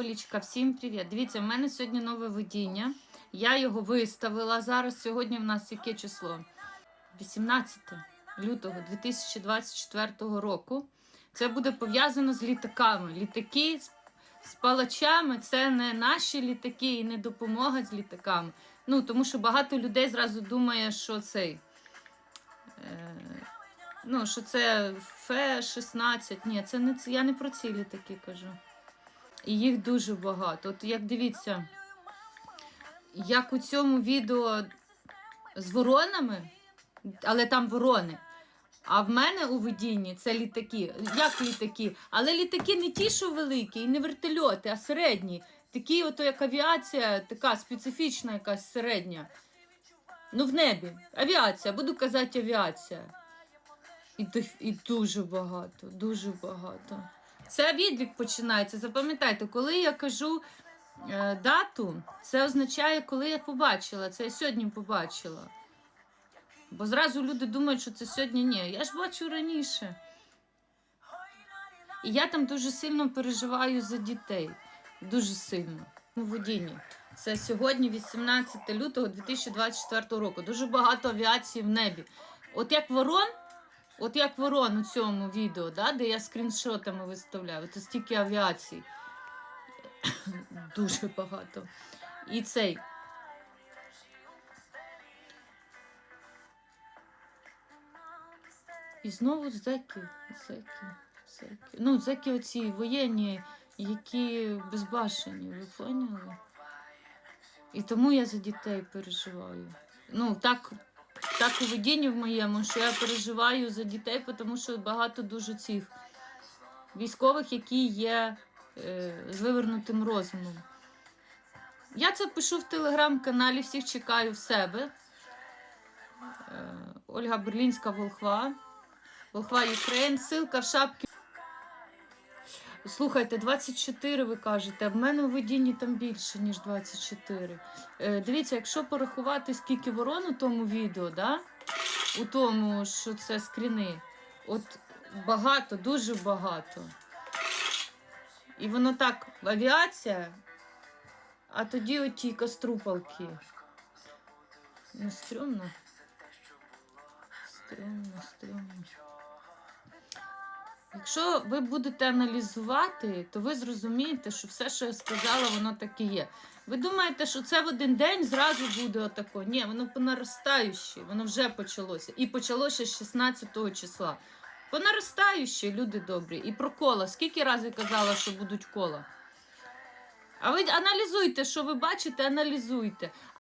Олічка, всім привіт. Дивіться, в мене сьогодні нове видіння. Я його виставила зараз. Сьогодні в нас яке число? 18 лютого 2024 року. Це буде пов'язано з літаками. Літаки з, палачами це не наші літаки і не допомога з літаками. Ну, тому що багато людей зразу думає, що цей. Е, ну, що це Ф-16. Ні, це не. Я не про ці літаки кажу. І їх дуже багато. От як дивіться, як у цьому відео з воронами, але там ворони. А в мене у видінні це літаки. Як літаки? Але літаки не ті, що великі, і не вертольоти, а середні. Такі, ото як авіація, така специфічна, якась середня. Ну, в небі. Авіація, буду казати авіація. І, і дуже багато, дуже багато. Це відлік починається. Запам'ятайте, коли я кажу е, дату, це означає, коли я побачила. Це я сьогодні побачила. Бо зразу люди думають, що це сьогодні ні. Я ж бачу раніше. І я там дуже сильно переживаю за дітей. Дуже сильно. Ну, водінні. Це сьогодні, 18 лютого 2024 року. Дуже багато авіації в небі. От як ворон, от як ворон у цьому відео, да, де я скріншотами виставляю, це стільки авіації. Дуже багато. І цей. І знову зеки, зеки, зеки. Ну, зеки оці воєнні, які безбашені, ви поняли? І тому я за дітей переживаю. Ну, так, так у видінні в моєму, що я переживаю за дітей, тому що багато дуже цих військових, які є е, з вивернутим розумом. Я це пишу в телеграм-каналі, всіх чекаю в себе. Е, Ольга Берлінська Волхва. Волхва Україн. Силка в шапці. Слухайте, 24 ви кажете, а в мене у видінні там більше, ніж 24. Е, дивіться, якщо порахувати, скільки ворон у тому відео, да? у тому, що це скріни, от багато, дуже багато. І воно так, авіація, а тоді оті каструпалки. Ну, стрьомно. Стрьомно, стрьомно. Якщо ви будете аналізувати, то ви зрозумієте, що все, що я сказала, воно так і є. Ви думаєте, що це в один день зразу буде отако? Ні, воно по наростаючій, воно вже почалося. І почалося з 16 числа. Понаростаюче, люди добрі. І про кола. Скільки разів казала, що будуть кола? А ви аналізуйте, що ви бачите, аналізуйте.